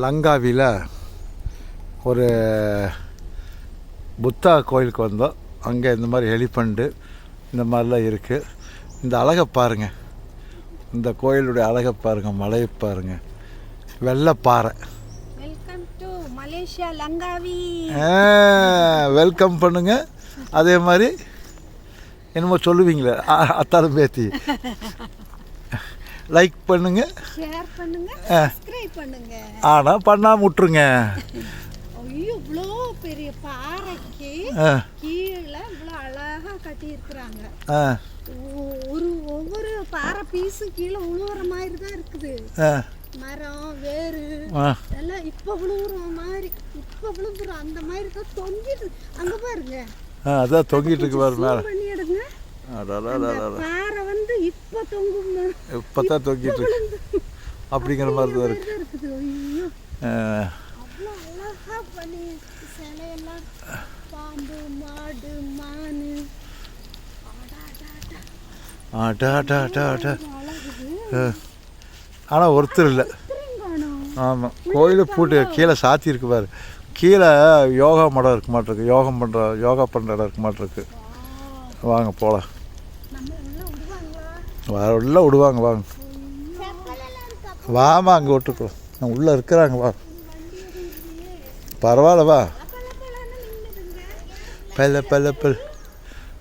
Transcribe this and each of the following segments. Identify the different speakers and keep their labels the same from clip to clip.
Speaker 1: லங்காவியில் ஒரு புத்தா கோயிலுக்கு வந்தோம். அங்கே இந்த மாதிரி எலிஃபண்ட்டு இந்த மாதிரிலாம் இருக்குது இந்த அழகை பாருங்கள் இந்த கோயிலுடைய அழகை பாருங்கள் மலையை பாருங்கள் வெள்ளைப்பாறை
Speaker 2: welcome to Malaysia Langkawi
Speaker 1: welcome பண்ணுங்க. அதே மாதிரி என்னமோ சொல்லுவீங்களே அத்தாலும் பேத்தி. லைக் பண்ணுங்க.
Speaker 2: ஷேர் பண்ணுங்க. சப்ஸ்கிரைப் பண்ணுங்க.
Speaker 1: ஆனால் பண்ணாமல் விட்ருங்க
Speaker 2: ஐயோ இவ்வளோ பெரிய பாறைக்கு கீழே இவ்வளோ அழகா கட்டி இருக்கிறாங்க ஒரு ஒவ்வொரு பாறை பீஸும் கீழே உழுவுற மாதிரி தான் இருக்குது. மரம் வேறு எல்லாம் இப்போ விழுவுற மாதிரி இப்போ விழுந்துரும் அந்த மாதிரி தான் தொங்கிட்டு அங்க பாருங்க.
Speaker 1: அதான் தொங்கிட்டு இருக்கு பாரு
Speaker 2: பாறை வந்து இப்போ தொங்கும்.
Speaker 1: இப்போ தான் தொங்கிட்டு இருக்கு. அப்படிங்கிற மாதிரி தான் இருக்கு.
Speaker 2: பாம்பு மாடு மானு.
Speaker 1: ஆனால் ஒருத்தர் இல்லை. ஆமாம் கோயில் பூட்டு கீழே சாத்தி இருக்கு பாரு. கீழே யோகா மடம் இருக்க மாட்டிருக்கு. யோகம் பண்ணுற யோகா பண்ணுற இடம் இருக்க மாட்டிருக்கு. வாங்க போகலாம்
Speaker 2: நம்ம உள்ள விடுவாங்களா
Speaker 1: வர உள்ள விடுவாங்க வாங்க. வாமா அங்கே விட்டுக்கலாம் நான் உள்ளே இருக்கிறாங்க வா. பரவாயில்ல வா. பல்ல பல்ல பல்.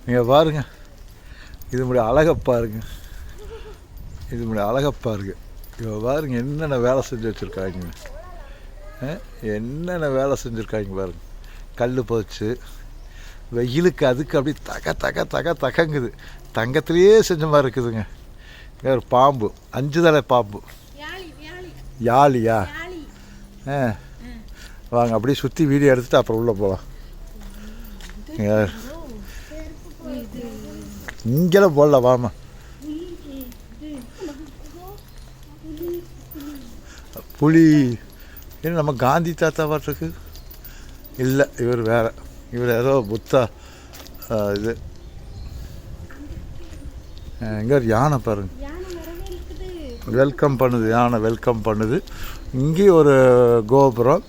Speaker 1: நீங்கள் பாருங்க. இது முடிய அழகை பாருங்க இது முடிய அழகை பாருங்க இவ பாருங்க என்னென்ன வேலை செஞ்சு வச்சுருக்காங்க. என்னென்ன வேலை செஞ்சுருக்காங்க பாருங்க. கல் பதிச்சு வெயிலுக்கு அதுக்கு அப்படியே தக தக தக தகங்குது. தங்கத்திலேயே செஞ்ச மாதிரி இருக்குதுங்க. இங்க ஒரு பாம்பு அஞ்சு தலை பாம்பு.
Speaker 2: யாழி யாழி.
Speaker 1: யாழியா?
Speaker 2: யாழி.
Speaker 1: ஆ. வாங்க அப்படியே சுற்றி வீடியோ எடுத்துட்டு அப்புறம் உள்ளே போகலாம் இங்கெல்லாம் போடல வாமா புலி என்ன நம்ம காந்தி தாத்தா பாட்டுருக்கு இல்லை இவர் வேற. இவர் ஏதோ புத்தா இது. எங்கே யானை பாருங்க. வெல்கம் பண்ணுது யானை வெல்கம் பண்ணுது. இங்கேயும் ஒரு கோபுரம்.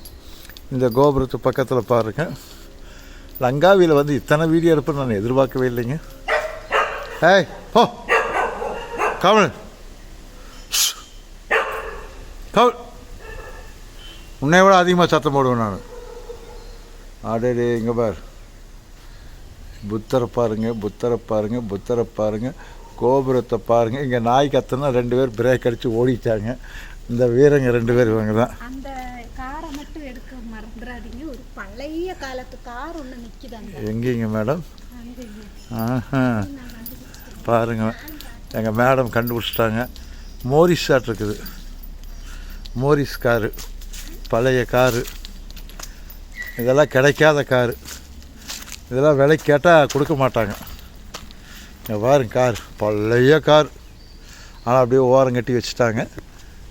Speaker 1: இந்த கோபுரத்து பக்கத்தில் பாருங்க. லங்காவியில் வந்து இத்தனை வீடியோ எடுப்பேன்னு நான் எதிர்பார்க்கவே இல்லைங்க. ஏய் போ. கமல். கமல். உன்னை விட அதிகமாக சத்தம் போடுவேன் நான். அடே இங்கே பார். புத்தரை பாருங்க புத்தரை பாருங்க புத்தரை பாருங்க கோபுரத்தை பாருங்க. இங்கே நாய் கத்துனா ரெண்டு பேர் பிரேக் அடித்து ஓடிட்டாங்க. இந்த வீரங்க ரெண்டு பேர் இவங்க தான்.
Speaker 2: அந்த காரை மட்டும் எடுக்க மறந்துடாதீங்க ஒரு பழைய காலத்து கார் ஒன்று நிற்கிது அங்க.
Speaker 1: எங்கேங்க மேடம்? ஆஹா. பாருங்க. எங்கள் மேடம் கண்டுபிடிச்சிட்டாங்க. மோரிஸ் இருக்குது. Morris car. பழைய காரு. இதெல்லாம் கிடைக்காத காரு. இதெல்லாம் விலை கேட்டால் கொடுக்க மாட்டாங்க. இங்கே பாருங்க கார். பழைய கார். ஆனால் அப்படியே ஓரம் கட்டி வச்சுட்டாங்க.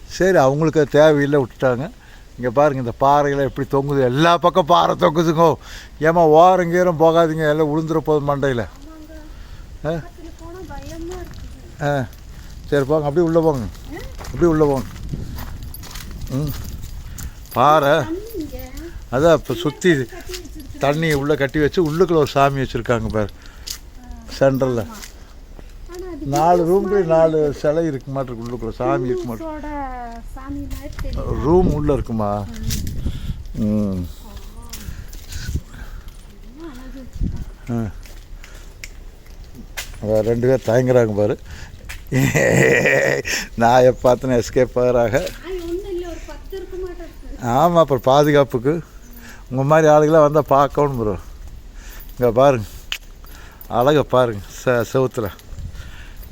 Speaker 1: சரி அவங்களுக்கு அது தேவையில்லை விட்டுட்டாங்க. இங்கே பாருங்க இந்த பாறைகளை எப்படி தொங்குது. எல்லா பக்கம் பாறை தொங்குதுங்கோ. ஏமா ஓரம் கீரம் போகாதீங்க. எல்லாம் விழுந்துற போதும் மண்டையில். ஆ? ஆ. சரி போங்க. அப்படியே உள்ளே போங்க. அப்படியே உள்ளே போங்க. ம். பாறை. அதான் இப்போ சுற்றி தண்ணி உள்ளே கட்டி வச்சு உள்ளுக்குள்ள ஒரு சாமி வச்சுருக்காங்க பாரு. சென்டரில் நாலு ரூம்க்கு நாலு சிலை இருக்க மாட்டிருக்கு உள்ளுக்குள்ள சாமி இருக்க மாட்டேன் ரூம் உள்ளே இருக்குமா? ம். ரெண்டு பேர் தயங்குறாங்க பாரு. நாயை பார்த்துன்னு எஸ்கேப் ஆகிறாங்க. ஆமாம் அப்புறம் பாதுகாப்புக்கு. உங்கள் மாதிரி ஆளுங்களாம் வந்தால் பார்க்கணும் ப்ரோ இங்கே பாருங்க. அழகை பாருங்க ச செவுத்தில்.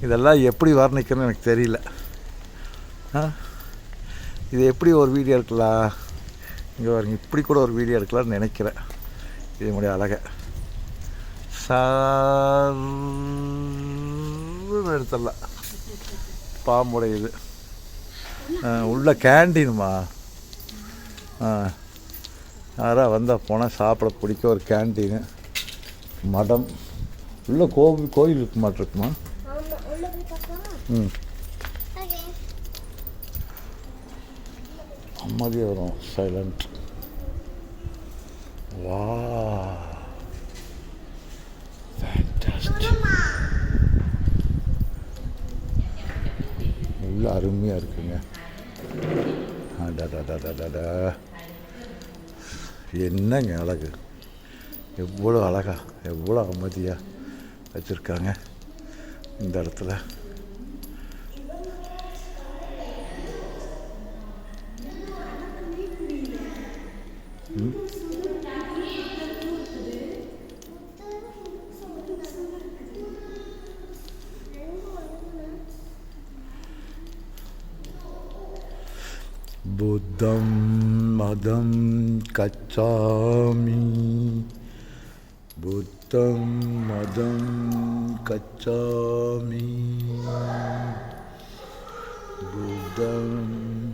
Speaker 1: இதெல்லாம் எப்படி வர்ணிக்கணும்னு எனக்கு தெரியல. இது எப்படி ஒரு வீடியோ எடுக்கலாம்? இங்கே பாருங்க இப்படி கூட ஒரு வீடியோ எடுக்கலாம்னு நினைக்கிறேன். இது முடிய அழகை. சார் எடுத்துடலாம். பாம்புடைய இது. ஆ, உள்ள கேண்டீனுமா ஆ. யாராக வந்தால் போனால் சாப்பிட பிடிக்க ஒரு கேண்டீனு மடம். உள்ள கோவில் கோயில் இருக்க மாட்டிருக்குமா ம். அமைதியாக வரும் சைலண்ட் வா. உள்ள அருமையாக இருக்குங்க. அடடடடடடா. என்னங்க அழகு? எவ்வளோ அழகா எவ்வளோ அமைதியாக வச்சுருக்காங்க இந்த இடத்துல. புத்தம் மதம் கச்சாமி. புத்தம் மதம் கச்சாமி. புத்தம்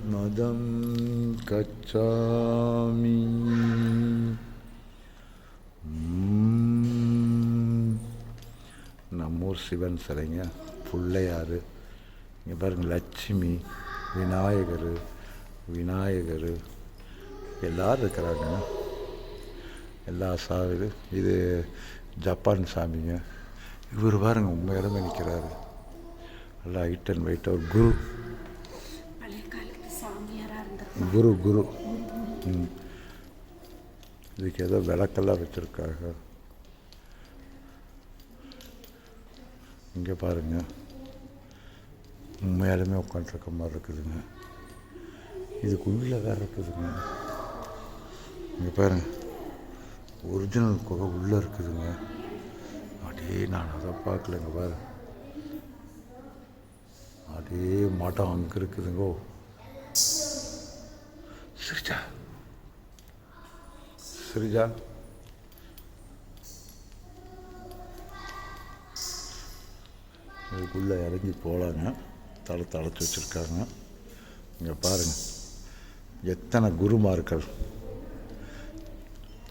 Speaker 1: மதம் கச்சாமி. நம்மூர் சிவன் சிலைங்க. பிள்ளையார் இங்கே பாருங்கள் லட்சுமி விநாயகர் விநாயகர். எல்லோரும் இருக்கிறாங்க. எல்லா சாமி இது ஜப்பான் சாமிங்க. இவர் பாருங்க உண்மையிலுமே நிற்கிறாரு நல்லா ஹைட் அண்ட் வெயிட் ஒரு குரு. குரு குரு. ம். இதுக்கு ஏதோ விளக்கெல்லாம் வச்சுருக்காங்க. இங்கே பாருங்க. உண்மையாலுமே உட்காந்துருக்க மாதிரி இருக்குதுங்க. இதுக்குள்ளே வேறு இருக்குதுங்க. இங்கே பாருங்க. ஒரிஜினல் குகை உள்ளே இருக்குதுங்க. அப்படியே நான் அதை பார்க்கலங்க பாரு. அப்படியே மாட்டம் அங்கே இருக்குதுங்கோ சிரிஜா சிரிஜா இதுக்குள்ளே இறங்கி போகலாங்க தலை தழைச்சி வச்சுருக்காங்க. இங்கே பாருங்கள் எத்தனை குருமார்கள்.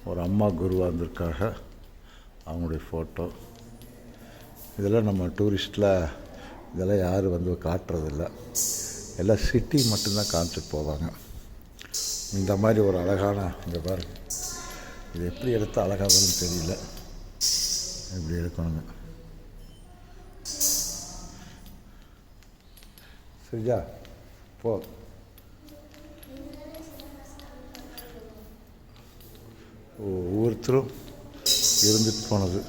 Speaker 1: ஒரு அம்மா குருவாக இருந்திருக்காங்க அவங்களுடைய ஃபோட்டோ இதெல்லாம் நம்ம டூரிஸ்டில் இதெல்லாம் யாரும் வந்து காட்டுறதில்ல. எல்லாம் சிட்டி மட்டும்தான் காமிச்சிட்டு போவாங்க. இந்த மாதிரி ஒரு அழகான இந்த பாருங்க. இது எப்படி எடுத்து அழகாகன்னு தெரியல. இப்படி எடுக்கணுங்க. சரிஜா போ. ஒவ்வொருத்தரும் இருந்துட்டு போனது.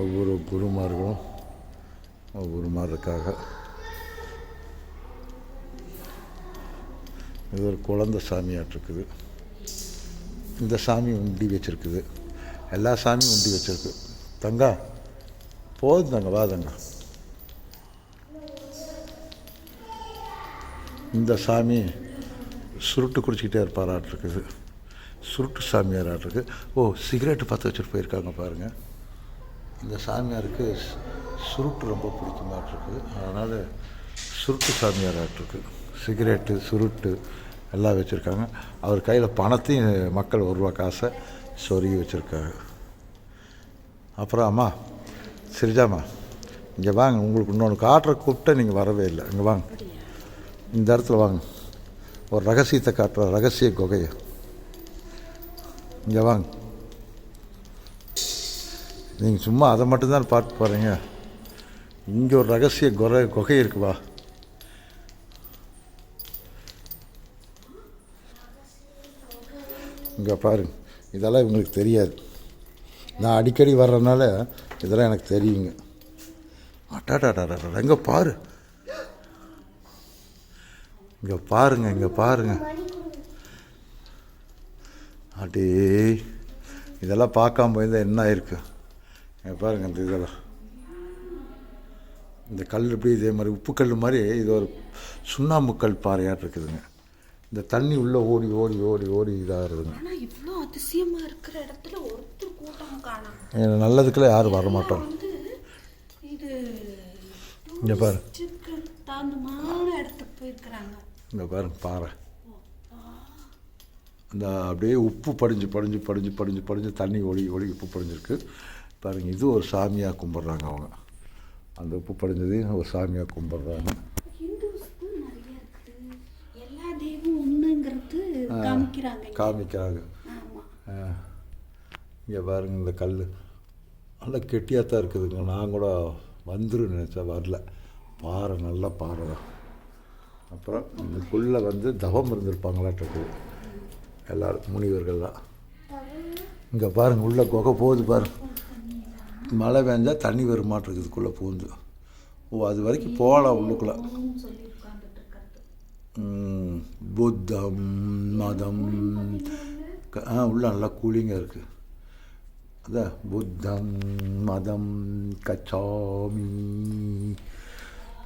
Speaker 1: ஒவ்வொரு குருமார்களும் ஒவ்வொரு மாதிரி இருக்காங்க இது ஒரு குழந்த சாமியாட்டிருக்குது. இந்த சாமி உண்டி வச்சுருக்குது. எல்லா சாமியும் உண்டி வச்சுருக்கு. தங்கா போதும் தங்க வா இந்த சாமி சுருட்டு குடிச்சிக்கிட்டே இருப்பாராட்டிருக்குது சுருட்டு சாமியாராட்டிருக்கு ஓ சிகரெட்டு பற்ற வச்சுட்டு போயிருக்காங்க பாருங்கள் இந்த சாமியாருக்கு சுருட்டு ரொம்ப பிடிக்குமாட்டிருக்கு அதனால் சுருட்டு சாமியாராட்டிருக்கு சிகரெட்டு சுருட்டு எல்லாம் வச்சுருக்காங்க. அவர் கையில் பணத்தையும் மக்கள் ஒரு ரூபா காசை சொருகி வச்சுருக்காங்க. அப்புறம் அம்மா சிரிஜாம்மா இங்கே வாங்க. உங்களுக்கு இன்னொன்று காட்டுற கூப்பிட்டா நீங்கள் வரவே இல்லை. இங்கே வாங்க. இந்த இடத்துல வாங்க. ஒரு ரகசியத்தை காட்டுற ரகசிய குகையை. இங்கே வாங்க. நீங்கள் சும்மா அதை மட்டும்தான் பார்த்து போகிறீங்க இங்கே ஒரு ரகசிய குறை குகை இருக்குவா இங்கே பாருங்க. இதெல்லாம் இவங்களுக்கு தெரியாது. நான் அடிக்கடி வர்றதுனால இதெல்லாம் எனக்கு தெரியுங்க. அட்டாடாடாடா. எங்கே பாரு. இங்கே பாருங்க இங்கே பாருங்க. அடே இதெல்லாம் பார்க்காம போயிருந்தா என்ன ஆயிருக்கு? இங்கே பாருங்க இந்த இதெல்லாம். இந்த கல் எப்படி இதே மாதிரி உப்பு கல் மாதிரி இது ஒரு சுண்ணாம்பு கல் பாறையாட்டு இருக்குதுங்க. இந்த தண்ணி உள்ளே ஓடி ஓடி ஓடி ஓடி இதாகிறதுங்க
Speaker 2: ஆனா இவ்வளோ அதிசயமா இருக்கிற இடத்துல ஒருத்தர் கூட்டம் காணாம
Speaker 1: நல்லதுக்கெல்லாம் யாரும் வர மாட்டோம். இங்கே பாரு.
Speaker 2: போயிருக்கிறாங்க.
Speaker 1: இங்கே பாருங்க பாறை. அந்த அப்படியே உப்பு படிஞ்சு படிஞ்சு படிஞ்சு படிஞ்சு படிஞ்சு தண்ணி ஒளி ஒளி உப்பு படிஞ்சிருக்கு. பாருங்க இது ஒரு சாமியாக கும்பிட்றாங்க அவங்க. அந்த உப்பு படிஞ்சதையும் ஒரு சாமியாக கும்பிட்றாங்க.
Speaker 2: காமிக்கிறாங்க இங்க.
Speaker 1: பாருங்க இந்த கல் நல்லா கெட்டியாக தான் இருக்குதுங்க. நான் கூட வந்துரும் நினச்சேன் வரல. பாறை நல்ல பாறை தான். அப்புறம் இதுக்குள்ளே வந்து தவம் இருந்திருப்பாங்களாட்டது இருக்குது எல்லோரும் முனிவர்கள்லாம். இங்கே பாருங்கள் உள்ள குகை போகுது பாருங்க மழை பெஞ்சால் தண்ணி வருமாட்டிருக்கு இதுக்குள்ளே பூந்து. ஓ அது வரைக்கும் போகலாம் உள்ளுக்குள்ளே. புத்தம் மதம். ஆ உள்ள நல்லா கூலிங்காக இருக்குது அதான் புத்தம் மதம் கச்சாமி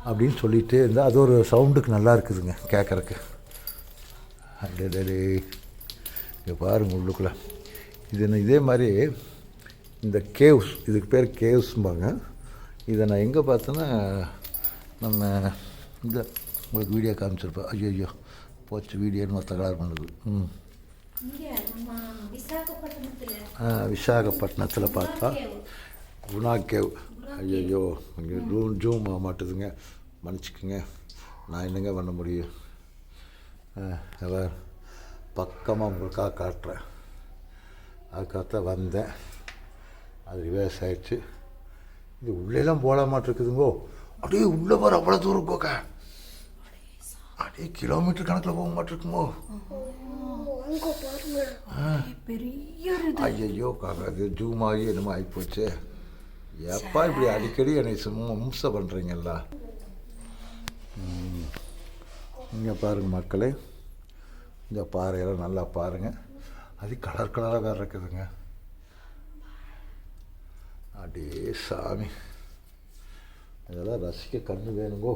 Speaker 1: அப்படின்னு சொல்லிகிட்டே இருந்தால் அது ஒரு சவுண்டுக்கு நல்லா இருக்குதுங்க கேட்குறக்கு அடடே இங்கே பாருங்க உள்ளுக்குள்ளே. இது இதே மாதிரி இந்த கேவ்ஸ் இதுக்கு பேர் கேவ்ஸ்ம்பாங்க இதை நான் எங்கே பார்த்தேன்னா நம்ம இந்த உங்களுக்கு வீடியோ காமிச்சிருப்பேன். ஐயோ ஐயோ போச்சு வீடியோன்னு ஒரு தகராறு பண்ணுது. ம்.
Speaker 2: விசாகப்பட்டினத்தில்.
Speaker 1: பார்த்தா குணா கேவ் ஐயோ இங்கே ஜூம் ஜூம் ஆக மாட்டுதுங்க. மன்னிச்சுக்குங்க. நான் என்னங்க பண்ண முடியும்? அவர் பக்கமாக உங்களுக்காக காட்டுறேன். அதுக்காகத்தான் வந்தேன். அது ரிவர்ஸ் ஆயிடுச்சு. இது உள்ளேலாம் போட மாட்டிருக்குதுங்கோ. அப்படியே உள்ளே வர அவ்வளோ தூரம் போக்க அப்படியே கிலோமீட்டர் கணக்கில் போக மாட்டிருக்குமோ
Speaker 2: பெரிய ஒரு
Speaker 1: ஐயையோ அது ஜூம் ஆகி என்னமோ ஆகிப்போச்சு எப்பா இப்படி அடிக்கடி என்னை சும்மா மும்சை பண்ணுறீங்களா இங்கே பாருங்கள் மக்களே. இந்த பாறையெல்லாம் நல்லா பாருங்கள் அது கலர் கலராக வேறு இருக்குதுங்க. அடே சாமி. இதெல்லாம் ரசிக்க கண்ணு வேணுங்கோ.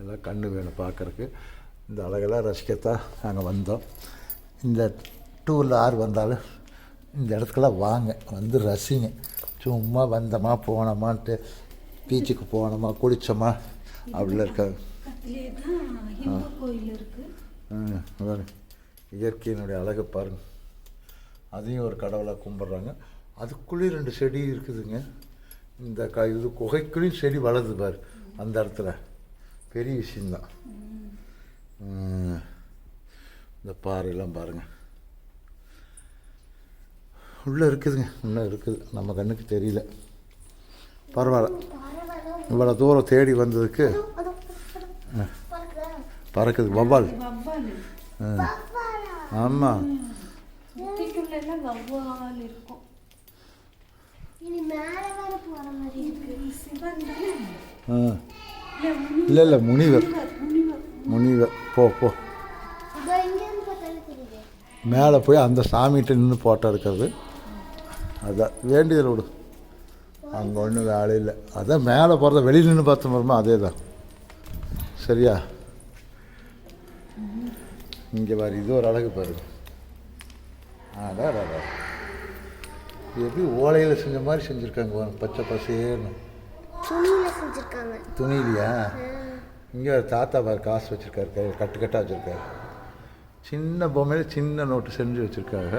Speaker 1: எல்லாம் கண்ணு வேணும் பார்க்கறக்கு இந்த அழகெல்லாம் ரசிக்கத்தான் நாங்கள் வந்தோம். இந்த டூரில் யார் வந்தாலும் இந்த இடத்துக்கெல்லாம் வாங்க. வந்து ரசிங்க. சும்மா வந்தோமா போனோமான்ட்டு பீச்சுக்கு போனோமா குளித்தோமா அப்படிலாம் இருக்காது. இயற்கையினுடைய அழகை பாருங்க. அதையும் ஒரு கடவுளாக கும்பிட்றாங்க. அதுக்குள்ளேயும் ரெண்டு செடி இருக்குதுங்க. இந்த க இது குகைக்குள்ளேயும் செடி வளருது பாரு அந்த இடத்துல. பெரிய விஷயந்தான். இந்த பாறையெல்லாம் பாருங்க. உள்ளே இருக்குதுங்க இன்னும் இருக்குது. நம்ம கண்ணுக்கு தெரியல. பரவாயில்ல. இவ்வளோ தூரம் தேடி வந்ததுக்கு பறக்குது. வவ்வால். ஆமாம்
Speaker 2: இல்ல,
Speaker 1: இல்லை முனிவர்.
Speaker 2: முனிவர்
Speaker 1: போ போ. மேலே போய் அந்த சாமிகிட்ட நின்று போட்டோ எடுக்கிறது. அதான் வேண்டியதில் விடு. அங்கே ஒன்றும் வேலை இல்லை. அதான் மேலே போகிறத வெளியில் நின்று பார்த்த மாதிரிமா அதே தான் சரியா? இங்கே பாரு இது ஒரு அழகு அடா இது எப்படி ஓலையில் செஞ்ச மாதிரி செஞ்சுருக்காங்க பச்சை பசேன்னு துணியிலையா? இங்கே ஒரு தாத்தா பாரு காசு வச்சுருக்காரு கட்டு கட்டாக வச்சுருக்காரு. சின்ன பொம்மையில் சின்ன நோட்டு செஞ்சு வச்சுருக்காங்க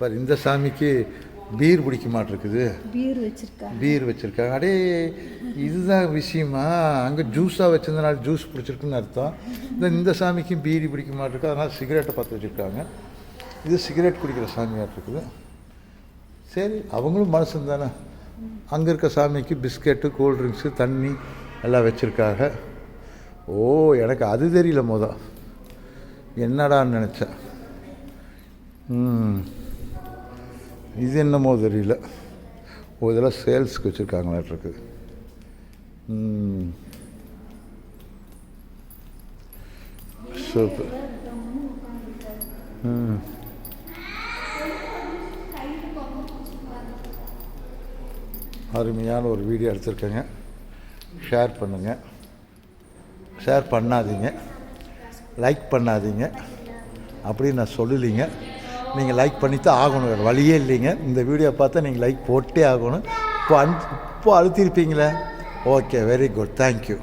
Speaker 1: பாரு இந்த சாமிக்கு பீர் பிடிக்க மாட்டிருக்குது
Speaker 2: பீர் வச்சிருக்காங்க
Speaker 1: பீர் வச்சுருக்காங்க. அடே இதுதான் விஷயமா? அங்கே ஜூஸாக வச்சிருந்தனால ஜூஸ் பிடிச்சிருக்குன்னு அர்த்தம். இந்த இந்த சாமிக்கு பீடி பிடிக்க மாட்டிருக்கு அதனால் சிகரெட்டை பார்த்து வச்சுருக்காங்க. இது சிகரெட் குடிக்கிற சாமியாட்டு இருக்குது சரி அவங்களும் மனுஷன் தானே. அங்கே இருக்க சாமிக்கு பிஸ்கெட்டு கூல்ட்ரிங்க்ஸு தண்ணி எல்லாம் வச்சுருக்காங்க. ஓ எனக்கு அது தெரியல முத என்னடான்னு நினச்சேன். ம். இது என்னமோ தெரியல. ஓ இதெல்லாம் சேல்ஸ்க்கு வச்சுருக்காங்களாட்ருக்கு சூப்பர். ம். அருமையான ஒரு வீடியோ எடுத்திருக்கேங்க. ஷேர் பண்ணுங்கள் ஷேர் பண்ணாதீங்க. லைக் பண்ணாதீங்க. அப்படின்னு நான் சொல்லலைங்க. நீங்கள் லைக் பண்ணித்தான் ஆகணும். வேறு வழியே இல்லைங்க. இந்த வீடியோ பார்த்தா நீங்கள் லைக் போட்டே ஆகணும். இப்போ அன் இப்போ அழுத்திருப்பீங்களே? Okay very good thank you